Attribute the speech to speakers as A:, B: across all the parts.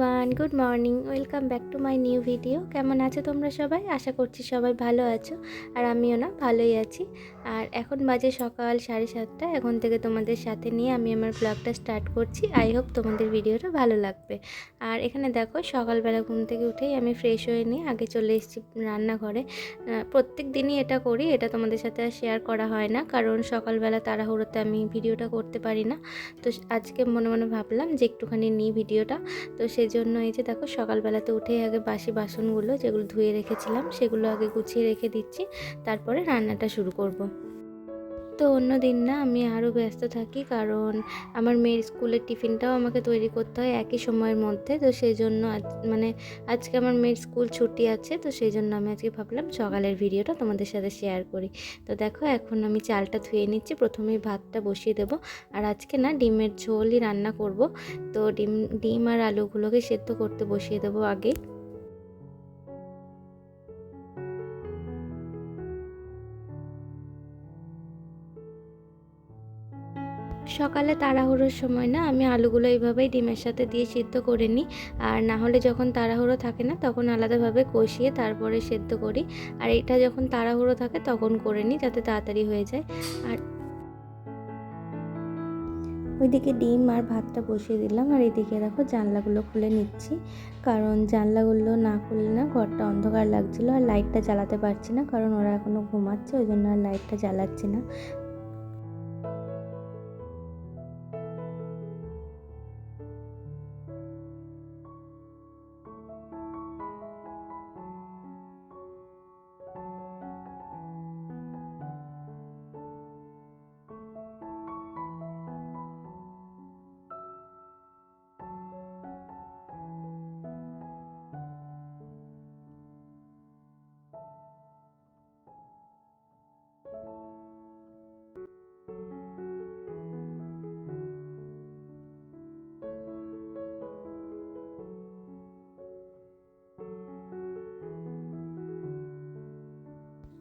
A: Everyone good morning welcome back to my new video কেমন আছো তোমরা সবাই? আশা করছি সবাই ভালো আছো, আর আমিও না, ভালোই আছি। আর এখন বাজে সকাল সাড়ে সাতটা, এখন থেকে তোমাদের সাথে নিয়ে আমি আমার ব্লগটা স্টার্ট করছি। আই হোপ তোমাদের ভিডিওটা ভালো লাগবে। আর এখানে দেখো, সকালবেলা ঘুম থেকে উঠেই আমি ফ্রেশ হয়ে নিয়ে আগে চলে এসেছি রান্নাঘরে। প্রত্যেক দিনই এটা করি, এটা তোমাদের সাথে আর শেয়ার করা হয় না, কারণ সকালবেলা তাড়াহুড়োতে আমি ভিডিওটা করতে পারি না। তো আজকে মনে মনে ভাবলাম যে একটুখানি নিই ভিডিওটা। তো সেই জন্য এই যে দেখো সকালবেলাতে উঠে আগে বাসি বাসনগুলো যেগুলো ধুয়ে রেখেছিলাম সেগুলো আগে গুছিয়ে রেখে দিচ্ছি, তারপরে রান্নাটা শুরু করব। তো অন্য দিন না আমি আরও ব্যস্ত থাকি, কারণ আমার মেয়ের স্কুলের টিফিনটাও আমাকে তৈরি করতে হয় একই সময়ের মধ্যে। তো সেই জন্য মানে আজকে আমার মেয়ের স্কুল ছুটি আছে, তো সেই জন্য আমি আজকে ভাবলাম সকালের ভিডিওটা তোমাদের সাথে শেয়ার করি। তো দেখো এখন আমি চালটা ধুয়ে নিচ্ছি, প্রথমেই ভাতটা বসিয়ে দেবো। আর আজকে না ডিমের ঝোলই রান্না করব। তো ডিম ডিম আর আলুগুলোকে সেদ্ধ করতে বসিয়ে দেবো আগে। সকালে তাড়াহুড়োর সময় না আমি আলুগুলো এইভাবেই ডিমের সাথে দিয়ে সিদ্ধ করে নিই। আর না হলে যখন তাড়াহুড়ো থাকে না তখন আলাদাভাবে কষিয়ে তারপরে সেদ্ধ করি। আর এটা যখন তাড়াহুড়ো থাকে তখন করে নিই যাতে তাড়াতাড়ি হয়ে যায়। আর ওইদিকে ডিম আর ভাতটা বসিয়ে দিলাম। আর এদিকে দেখো জানলাগুলো খুলে নিচ্ছি। কারণ জানলাগুলো না খুললে না ঘরটা অন্ধকার লাগছিল আর লাইটটা জ্বালাতে পারছি না। কারণ ওরা এখনও ঘুমাচ্ছে, ওই জন্য আর লাইটটা জ্বালাচ্ছি না।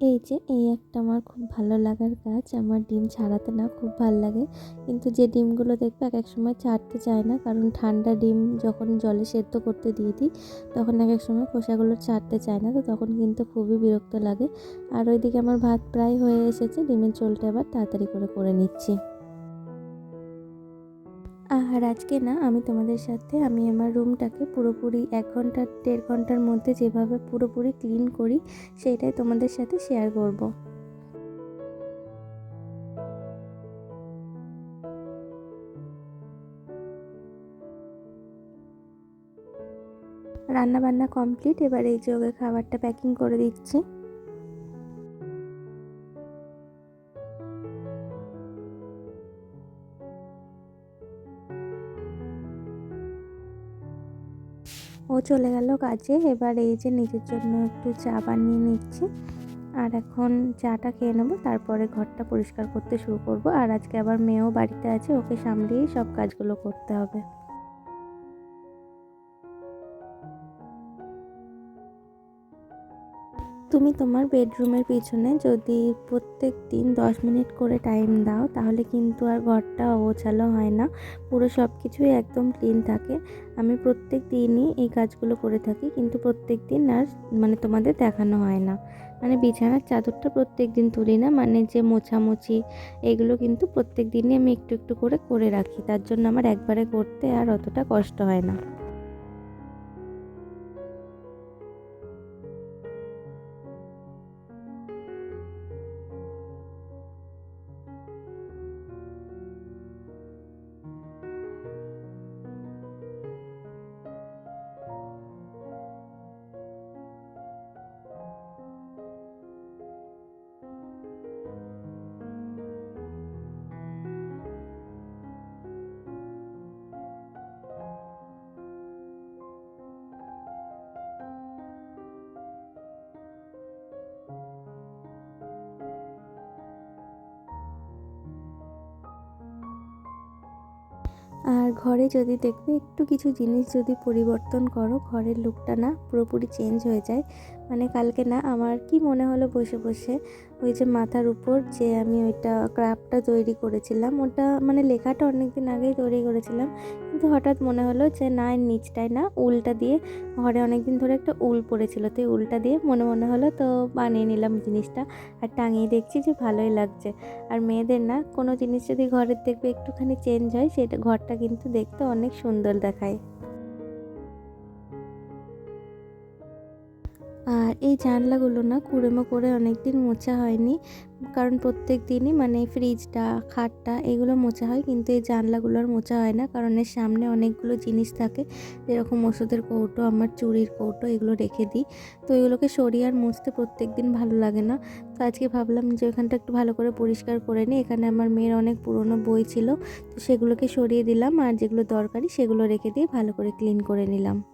A: এই যে, এই একটা আমার খুব ভালো লাগার কাজ। আমার ডিম ছাড়াতে না খুব ভালো লাগে। কিন্তু যে ডিমগুলো দেখবে এক এক সময় ছাড়তে চায় না, কারণ ঠান্ডা ডিম যখন জলে সেদ্ধ করতে দিয়ে দিই, তখন এক এক সময় খোসাগুলো ছাড়তে চায় না, তো তখন কিন্তু খুবই বিরক্ত লাগে। আর ওইদিকে আমার ভাত প্রায় হয়ে এসেছে, ডিমের চোলটা এবার তাড়াতাড়ি করে করে নিচ্ছি। আর আজকে না আমি তোমাদের সাথে, আমি আমার রুমটাকে পুরোপুরি এক ঘণ্টা, দেড় ঘণ্টার মধ্যে যেভাবে পুরোপুরি ক্লিন করি, সেটাই তোমাদের সাথে শেয়ার করব। রান্না বান্না কমপ্লিট, এবার এই যে ওকে খাবারটা প্যাকিং করে দিচ্ছি ও চলে গেল কাজে। এবার এই যে নিজের জন্য একটু চা বানিয়ে নিচ্ছি। আর এখন চাটা খেয়ে নেব, তারপরে ঘরটা পরিষ্কার করতে শুরু করব। আর আজকে আবার মেয়েও বাড়িতে আছে, ওকে সামলিয়েই সব কাজগুলো করতে হবে। তুমি তোমার বেডরুমের পিছনে যদি প্রত্যেক দিন দশ মিনিট করে টাইম দাও, তাহলে কিন্তু আর ঘরটা অগোছালো হয় না। পুরো সব কিছুই একদম ক্লিন থাকে। আমি প্রত্যেক দিনই এই কাজগুলো করে থাকি, কিন্তু প্রত্যেক দিন আর মানে তোমাদের দেখানো হয় না। মানে বিছানার চাদরটা প্রত্যেক দিন তুলি না মানে যে মোছামুছি এগুলো কিন্তু প্রত্যেক দিনই আমি একটু একটু করে করে রাখি। তার জন্য আমার একবারে করতে আর অতটা কষ্ট হয় না। আর ঘরে যদি দেখবে একটু কিছু জিনিস যদি পরিবর্তন করো, ঘরের লুকটা না পুরোপুরি চেঞ্জ হয়ে যায়। মানে কালকে না আমার কি মনে হলো বসে বসে, ওই যে মাথার উপর যে আমি ওইটা ক্রাফটটা তৈরি করেছিলাম, ওটা মানে লেখাটা অনেক দিন আগেই তৈরি করেছিলাম। কিন্তু হঠাৎ মনে হলো যে না, এর নিচটায় না, উলটা দিয়ে ঘরে অনেক দিন ধরে একটা উল পড়েছিল। তো উলটা দিয়ে মনে মনে হলো তো বানিয়ে নিলাম জিনিসটা আর টাঙিয়ে দেখছি যে ভালোই লাগছে। আর মেয়েদের না, কোনো জিনিস যদি ঘরের দেখবে একটুখানি চেঞ্জ হয়, সেটা ঘরটা কিন্তু দেখতে অনেক সুন্দর দেখায়। আর এই জানলাগুলো না কুড়েমো করে অনেক দিন মোছা হয়নি। কারণ প্রত্যেক দিনই মানে ফ্রিজটা খাটটা এগুলো মোছা হয়। কিন্তু এই জানলাগুলো আর মোছা হয় না। কারণ এর সামনে অনেকগুলো জিনিস থাকে। যেরকম ওষুধের কৌটো, আমার চুরির কৌটো, এগুলো রেখে দিই। তো এগুলোকে সরিয়ে আর মুছতে প্রত্যেক দিন ভালো লাগে না। তো আজকে ভাবলাম যে ওখানটা একটু ভালো করে পরিষ্কার করে নিই। এখানে আমার মেয়ের অনেক পুরনো বই ছিল। তো সেগুলোকে সরিয়ে দিলাম। আর যেগুলো দরকারি সেগুলো রেখে দিয়ে ভালো করে ক্লিন করে নিলাম।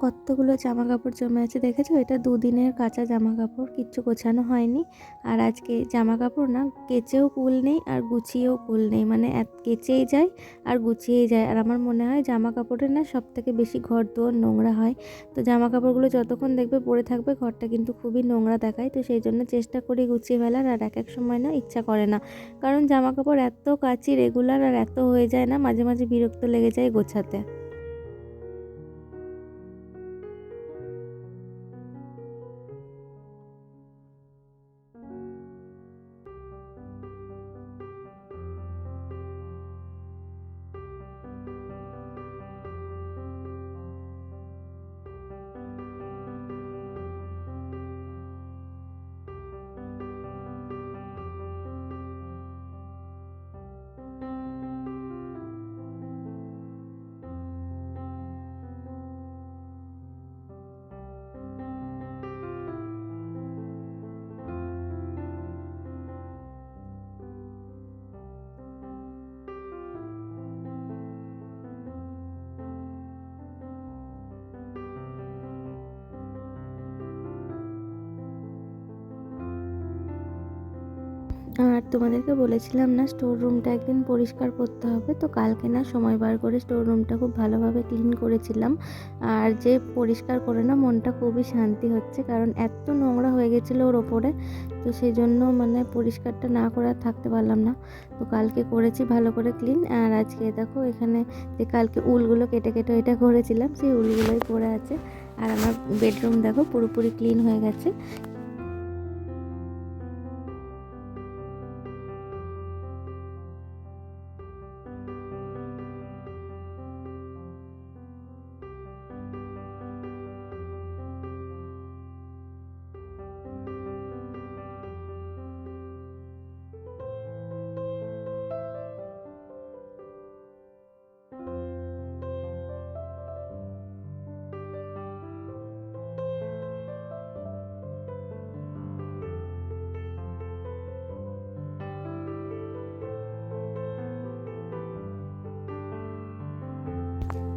A: কতগুলো জামা কাপড় জমে আছে দেখেছ? এটা দুদিনের কাঁচা জামা কাপড় কিচ্ছু গোছানো হয়নি। আর আজকে জামা কাপড় না, কেচেও কুল নেই আর গুছিয়েও কুল নেই। মানে কেচেই যায় আর গুছিয়েই যায়। আর আমার মনে হয় জামা কাপড়ের না সব থেকে বেশি ঘর দুয়ার নোংরা হয়। তো জামা কাপড়গুলো যতক্ষণ দেখবে পরে থাকবে, ঘরটা কিন্তু খুবই নোংরা দেখায়। তো সেই জন্য চেষ্টা করি গুছিয়ে ফেলার আর এক এক সময় না ইচ্ছা করে না। কারণ জামা কাপড় এত কাচি, রেগুলার আর এত হয়ে যায় না, মাঝে মাঝে বিরক্ত লেগে যায় গোছাতে। তোমাদেরকে বলেছিলাম না স্টোর রুমটা একদিন পরিষ্কার করতে হবে। তো কালকে না সময় বার করে স্টোর রুমটা খুব ভালোভাবে ক্লিন করেছিলাম। আর যে পরিষ্কার করে না মনটা খুবই শান্তি হচ্ছে, কারণ এত নোংরা হয়ে গেছিল ওর ওপরে। তো সেই জন্য মানে পরিষ্কারটা না করে থাকতে পারলাম না। তো কালকে করেছি ভালো করে ক্লিন আর আজকে দেখো এখানে যে কালকে উলগুলো কেটে কেটে এটা করেছিলাম, সেই উলগুলোই পড়ে আছে। আর আমার বেডরুম দেখো পুরোপুরি ক্লিন হয়ে গেছে।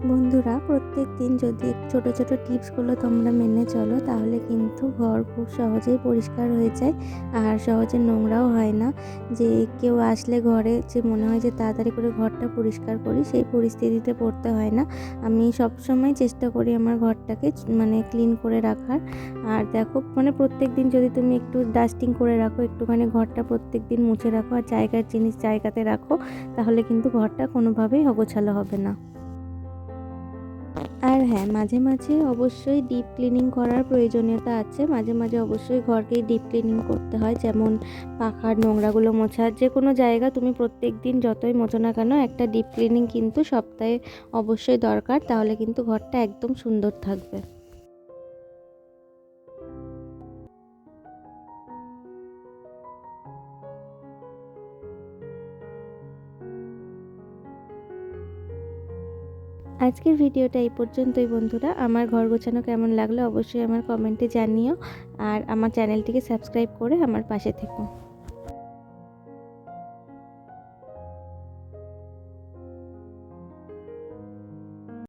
A: বন্ধুরা, প্রত্যেক দিন যদি ছোট ছোট টিপসগুলো তোমরা মেনে চলো, তাহলে কিন্তু ঘর খুব সহজেই পরিষ্কার হয়ে যায় আর সহজে নোংরাও হয় না। যে কেউ আসলে ঘরে যে মনে হয় যে তাড়াতাড়ি করে ঘরটা পরিষ্কার করি, সেই পরিস্থিতিতে পড়তে হয় না। আমি সব সময় চেষ্টা করি আমার ঘরটাকে মানে ক্লিন করে রাখার। আর দেখো মানে প্রত্যেক দিন যদি তুমি একটু ডাস্টিং করে রাখো, একটুখানি ঘরটা প্রত্যেক দিন মুছে রাখো, আর জায়গার জিনিস জায়গাতে রাখো, তাহলে কিন্তু ঘরটা কোনোভাবেই অগোছালো হবে না। আর হ্যাঁ মাঝে মাঝে অবশ্যই ডিপ ক্লিনিং করার প্রয়োজনীয়তা আছে। মাঝে মাঝে অবশ্যই ঘরকে ডিপ ক্লিনিং করতে হয়। যেমন পাখার নোংরাগুলো মোছা যে কোনো জায়গা তুমি প্রত্যেক দিন যতই মোছো না কেন, একটা ডিপ ক্লিনিং কিন্তু সপ্তাহে অবশ্যই দরকার। তাহলে কিন্তু ঘরটা একদম সুন্দর থাকবে। আজকের ভিডিওটা এই পর্যন্তই বন্ধুরা। আমার ঘর গোছানো কেমন লাগল অবশ্যই আমার কমেন্টে জানিও। আর আমার চ্যানেলটিকে সাবস্ক্রাইব করে আমার পাশে থেকো।